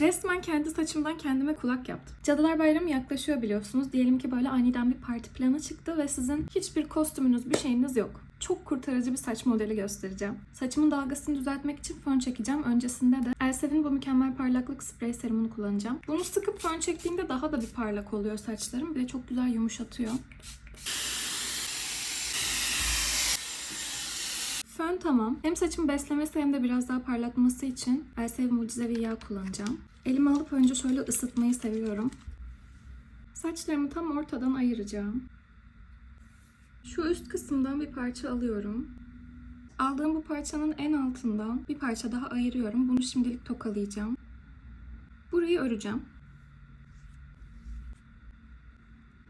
Resmen kendi saçımdan kendime kulak yaptım. Cadılar Bayramı yaklaşıyor biliyorsunuz. Diyelim ki böyle aniden bir parti planı çıktı ve sizin hiçbir kostümünüz, bir şeyiniz yok. Çok kurtarıcı bir saç modeli göstereceğim. Saçımın dalgasını düzeltmek için fön çekeceğim. Öncesinde de Elsev'in bu mükemmel parlaklık sprey serumunu kullanacağım. Bunu sıkıp fön çektiğimde daha da bir parlak oluyor saçlarım. Bir çok güzel yumuşatıyor. Fön tamam. Hem saçımı beslemesi hem de biraz daha parlatması için Elsev Mucizevi Yağ kullanacağım. Elime alıp önce şöyle ısıtmayı seviyorum. Saçlarımı tam ortadan ayıracağım. Şu üst kısımdan bir parça alıyorum. Aldığım bu parçanın en altından bir parça daha ayırıyorum. Bunu şimdilik tokalayacağım. Burayı öreceğim.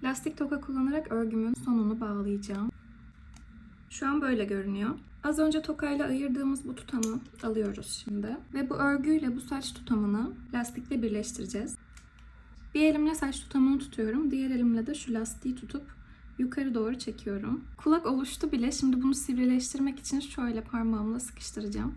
Lastik toka kullanarak örgümün sonunu bağlayacağım. Şu an böyle görünüyor. Az önce tokayla ayırdığımız bu tutamı alıyoruz şimdi. Ve bu örgüyle bu saç tutamını lastikle birleştireceğiz. Bir elimle saç tutamını tutuyorum. Diğer elimle de şu lastiği tutup yukarı doğru çekiyorum. Kulak oluştu bile. Şimdi bunu sivrileştirmek için şöyle parmağımla sıkıştıracağım.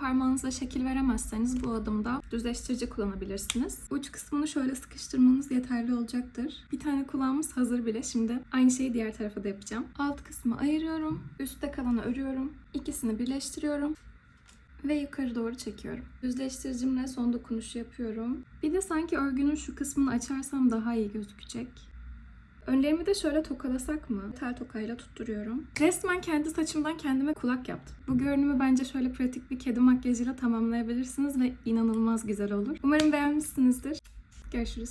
Parmağınızla şekil veremezseniz bu adımda düzleştirici kullanabilirsiniz. Uç kısmını şöyle sıkıştırmanız yeterli olacaktır. Bir tane kulağımız hazır bile. Şimdi aynı şeyi diğer tarafa da yapacağım. Alt kısmı ayırıyorum. Üstte kalanı örüyorum. İkisini birleştiriyorum. Ve yukarı doğru çekiyorum. Düzleştiricimle son dokunuşu yapıyorum. Bir de sanki örgünün şu kısmını açarsam daha iyi gözükecek. Önlerimi de şöyle tokalasak mı? Tel tokayla tutturuyorum. Resmen kendi saçımdan kendime kulak yaptım. Bu görünümü bence şöyle pratik bir kedi makyajıyla tamamlayabilirsiniz ve inanılmaz güzel olur. Umarım beğenmişsinizdir. Görüşürüz.